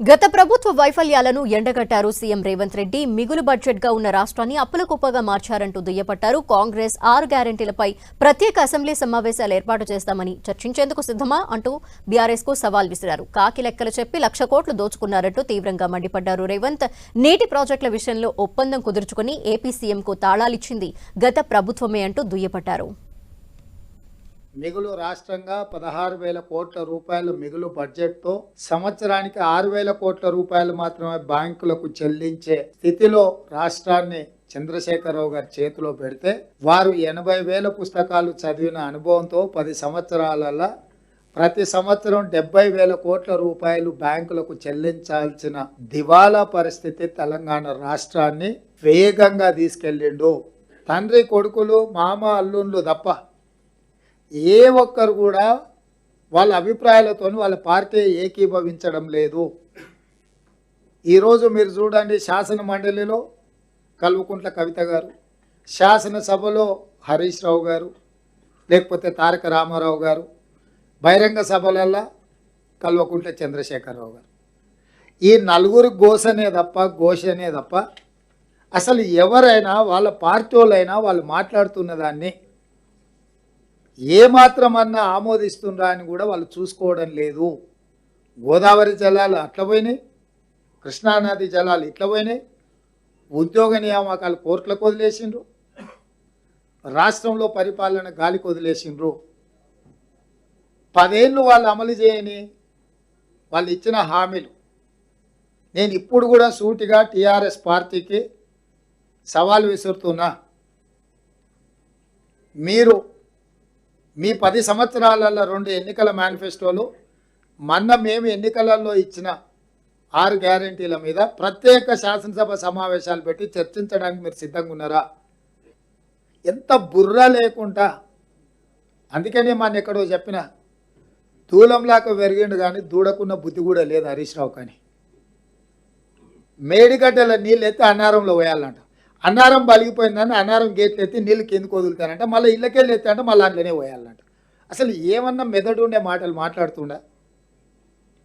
గత ప్రభుత్వ వైఫల్యాలను ఎండగట్టారు సీఎం రేవంత్ రెడ్డి. మిగులు బడ్జెట్గా ఉన్న రాష్ట్రాన్ని అప్పుల కుప్పగా మార్చారంటూ దుయ్యపట్టారు కాంగ్రెస్. ఆరు గ్యారెంటీలపై ప్రత్యేక అసెంబ్లీ సమావేశాలు ఏర్పాటు చేస్తామని చర్చించేందుకు సిద్ధమా అంటూ బీఆర్ఎస్కు సవాల్ విసిరారు. కాకి లెక్కలు చెప్పి లక్ష కోట్లు దోచుకున్నారంటూ తీవ్రంగా మండిపడ్డారు రేవంత్. నీటి ప్రాజెక్టుల విషయంలో ఒప్పందం కుదుర్చుకుని ఏపీ సీఎంకు తాళాలిచ్చింది గత ప్రభుత్వమే అంటూ దుయ్యపట్టారు. మిగులు రాష్ట్రంగా పదహారు వేల కోట్ల రూపాయల మిగులు బడ్జెట్తో సంవత్సరానికి ఆరు వేల కోట్ల రూపాయలు మాత్రమే బ్యాంకులకు చెల్లించే స్థితిలో రాష్ట్రాన్ని చంద్రశేఖరరావు గారి చేతిలో పెడితే వారు ఎనభై వేల పుస్తకాలు చదివిన అనుభవంతో పది సంవత్సరాలలో ప్రతి సంవత్సరం డెబ్బై వేల కోట్ల రూపాయలు బ్యాంకులకు చెల్లించాల్సిన దివాలా పరిస్థితి తెలంగాణ రాష్ట్రాన్ని వేగంగా తీసుకెళ్ళిండు. తండ్రి కొడుకులు మామ అల్లుళ్ళు తప్ప ఏ ఒక్కరు కూడా వాళ్ళ అభిప్రాయాలతో వాళ్ళ పార్టీ ఏకీభవించడం లేదు. ఈరోజు మీరు చూడండి శాసన మండలిలో కల్వకుంట్ల కవిత గారు శాసనసభలో హరీష్ రావు గారు లేకపోతే తారక రామారావు గారు బహిరంగ సభలల్లో కల్వకుంట్ల చంద్రశేఖరరావు గారు. ఈ నలుగురు ఘోషనే తప్ప ఘోషనే తప్ప అసలు ఎవరైనా వాళ్ళ పార్టీ వాళ్ళైనా వాళ్ళు మాట్లాడుతున్న దాన్ని ఏమాత్రమన్నా ఆమోదిస్తుండ్రా అని కూడా వాళ్ళు చూసుకోవడం లేదు. గోదావరి జలాలు అట్లా పోయినాయి. కృష్ణానది జలాలు ఇట్లా పోయినాయి. ఉద్యోగ నియామకాలు కోర్టులకు వదిలేసిండ్రు. రాష్ట్రంలో పరిపాలన గాలికి వదిలేసిండ్రు. పదేళ్ళు వాళ్ళు అమలు చేయని వాళ్ళు ఇచ్చిన హామీలు. నేను ఇప్పుడు కూడా సూటిగా టీఆర్ఎస్ పార్టీకి సవాల్ విసురుతున్నా. మీరు మీ పది సంవత్సరాలలో రెండు ఎన్నికల మేనిఫెస్టోలు మొన్న మేము ఎన్నికలలో ఇచ్చిన ఆరు గ్యారంటీల మీద ప్రత్యేక శాసనసభ సమావేశాలు పెట్టి చర్చించడానికి మీరు సిద్ధంగా ఉన్నారా? ఎంత బుర్ర లేకుండా. అందుకనే మన ఎక్కడో చెప్పిన దూలంలాక పెరిగిండు కానీ దూడకున్న బుద్ధి కూడా లేదు హరీష్ రావు కానీ. మేడిగడ్డల నీళ్ళు ఎత్తి అన్నారంలో పోయాలంట. అన్నారం బలిగిపోయిందని అన్నారం గేట్లు ఎత్తి నీళ్ళు కిందకు వదులుతానంట మళ్ళీ ఇళ్ళకెళ్ళి ఎత్తి అంటే మళ్ళీ అందులోనే పోయాలంట. అసలు ఏమన్నా మెదడు ఉండే మాటలు మాట్లాడుతుండా?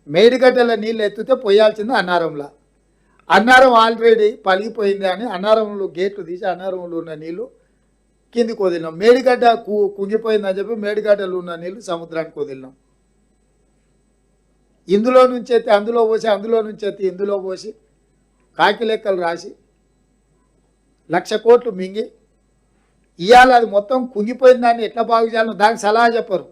మేడిగడ్డల నీళ్ళు ఎత్తితే పోయాల్సింది అన్నారంలో. అన్నారం ఆల్రెడీ పలిగిపోయింది అని అన్నారంలో గేట్లు తీసి అన్నారంలో ఉన్న నీళ్ళు కిందికి వదిలినాం. మేడిగడ్డ కు కుంగిపోయిందని చెప్పి మేడిగడ్డలు ఉన్న నీళ్ళు సముద్రానికి వదిలినాం. ఇందులో నుంచి ఎత్తి అందులో పోసి అందులో నుంచి ఎత్తి ఇందులో పోసి కాకి లెక్కలు రాసి లక్ష కోట్లు మింగి ఇవాళ అది మొత్తం కుంగిపోయిన దాన్ని ఎట్లా బాగు చేయాలో దానికి సలహా చెప్పరు.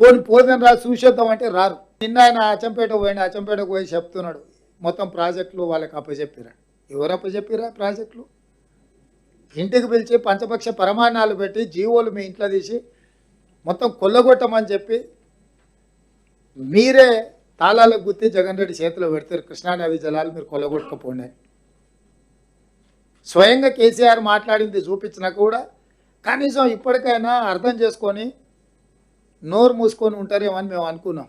పోని పోదని రా చూసేద్దాం అంటే రారు. నిన్న ఆయన అచ్చంపేట పోయిన అచ్చంపేటకు పోయి చెప్తున్నాడు మొత్తం ప్రాజెక్టులు వాళ్ళకి అప్పచెప్పిరా. ఎవరు అప్పచెప్పిరా ప్రాజెక్టులు? ఇంటికి పిలిచి పంచపక్ష ప్రమాణాలు పెట్టి జీవోలు మీ ఇంట్లో తీసి మొత్తం కొల్లగొట్టమని చెప్పి మీరే తాళాలకు గుర్తి జగన్ రెడ్డి చేతిలో పెడతారు కృష్ణానది జలాలు మీరు కొల్లగొట్టకపోండి స్వయంగా కేసీఆర్ మాట్లాడింది చూపించినా కూడా కనీసం ఇప్పటికైనా అర్థం చేసుకొని నోరు మూసుకొని ఉంటారేమో అని మేము అనుకున్నాం.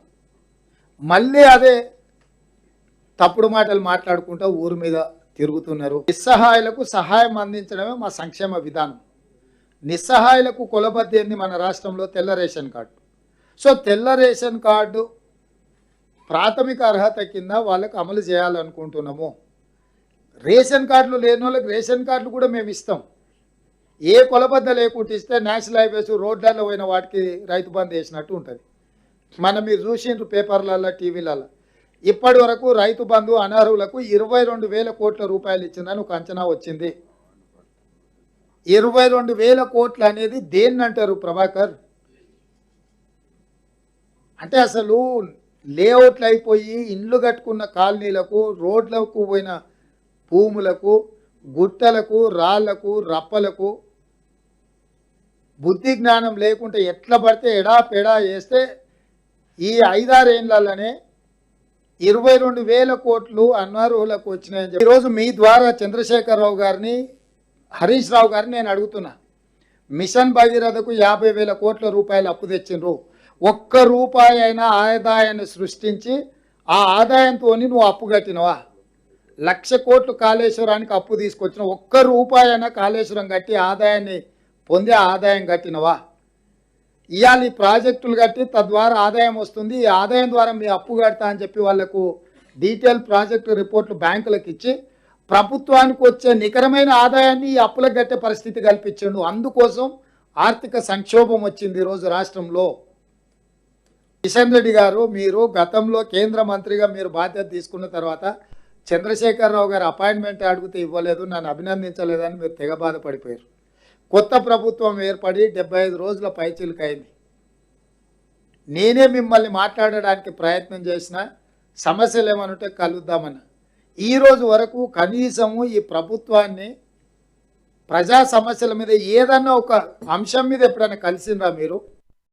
మళ్ళీ అదే తప్పుడు మాటలు మాట్లాడుకుంటూ ఊరి మీద తిరుగుతున్నారు. నిస్సహాయులకు సహాయం అందించడమే మా సంక్షేమ విధానం. నిస్సహాయులకు కొలబద్దేంది మన రాష్ట్రంలో తెల్ల రేషన్ కార్డు. సో తెల్ల రేషన్ కార్డు ప్రాథమిక అర్హత కింద వాళ్ళకు అమలు చేయాలనుకుంటున్నాము. రేషన్ కార్డులు లేని వాళ్ళకి రేషన్ కార్డులు కూడా మేము ఇస్తాం. ఏ కొలబద్ద లేకుండా ఇస్తే నేషనల్ హైవేస్ రోడ్లలో పోయిన వాటికి రైతు బంద్ వేసినట్టు ఉంటుంది. మనం మీరు చూసిండ్రు పేపర్లలో టీవీలలో ఇప్పటి వరకు రైతు బంధు అనర్హులకు ఇరవై రెండు వేల కోట్ల రూపాయలు ఇచ్చిందని ఒక అంచనా వచ్చింది. ఇరవై రెండు వేల కోట్లు అనేది దేన్ని అంటారు ప్రభాకర్? అంటే అసలు లేఅవుట్లు అయిపోయి ఇండ్లు కట్టుకున్న కాలనీలకు రోడ్లకు పోయిన భూములకు గుట్టలకు రాళ్ళకు రప్పలకు బుద్ధి జ్ఞానం లేకుంటే ఎట్లా పడితే ఎడా పెడా వేస్తే ఈ ఐదారేళ్ళలోనే ఇరవై రెండు వేల కోట్లు అనర్హులకు వచ్చినాయని చెప్పి ఈరోజు మీ ద్వారా చంద్రశేఖరరావు గారిని హరీష్ రావు గారిని నేను అడుగుతున్నా. మిషన్ భగీరథకు యాభై వేల కోట్ల రూపాయలు అప్పు తెచ్చిండ్రు. ఒక్క రూపాయి అయినా ఆదాయాన్ని సృష్టించి ఆ ఆదాయంతో నువ్వు అప్పు కట్టినవా? లక్ష కోట్లు కాళేశ్వరానికి అప్పు తీసుకొచ్చిన ఒక్క రూపాయి కాళేశ్వరం కట్టి ఆదాయాన్ని పొందే ఆదాయం కట్టినవా? ఇవాళ ఈ ప్రాజెక్టులు కట్టి తద్వారా ఆదాయం వస్తుంది. ఈ ఆదాయం ద్వారా మీ అప్పు కడతా అని చెప్పి వాళ్ళకు డీటెయిల్ ప్రాజెక్టు రిపోర్ట్లు బ్యాంకులకు ఇచ్చి ప్రభుత్వానికి వచ్చే నికరమైన ఆదాయాన్ని ఈ అప్పులకు కట్టే పరిస్థితి కల్పించండు. అందుకోసం ఆర్థిక సంక్షోభం వచ్చింది ఈరోజు రాష్ట్రంలో. కిషన్ రెడ్డి గారు మీరు గతంలో కేంద్ర మంత్రిగా మీరు బాధ్యత తీసుకున్న తర్వాత చంద్రశేఖరరావు గారు అపాయింట్మెంట్ అడిగితే ఇవ్వలేదు నన్ను అభినందించలేదని మీరు తెగ బాధపడిపోయారు. కొత్త ప్రభుత్వం ఏర్పడి డెబ్బై ఐదు రోజుల పైచిలుకైంది. నేనే మిమ్మల్ని మాట్లాడడానికి ప్రయత్నం చేసిన సమస్యలు ఏమనుంటే ఉంటే కలుద్దామని ఈరోజు వరకు కనీసము ఈ ప్రభుత్వాన్ని ప్రజా సమస్యల మీద ఏదన్నా ఒక అంశం మీద ఎప్పుడైనా కలిసిండ్రా మీరు?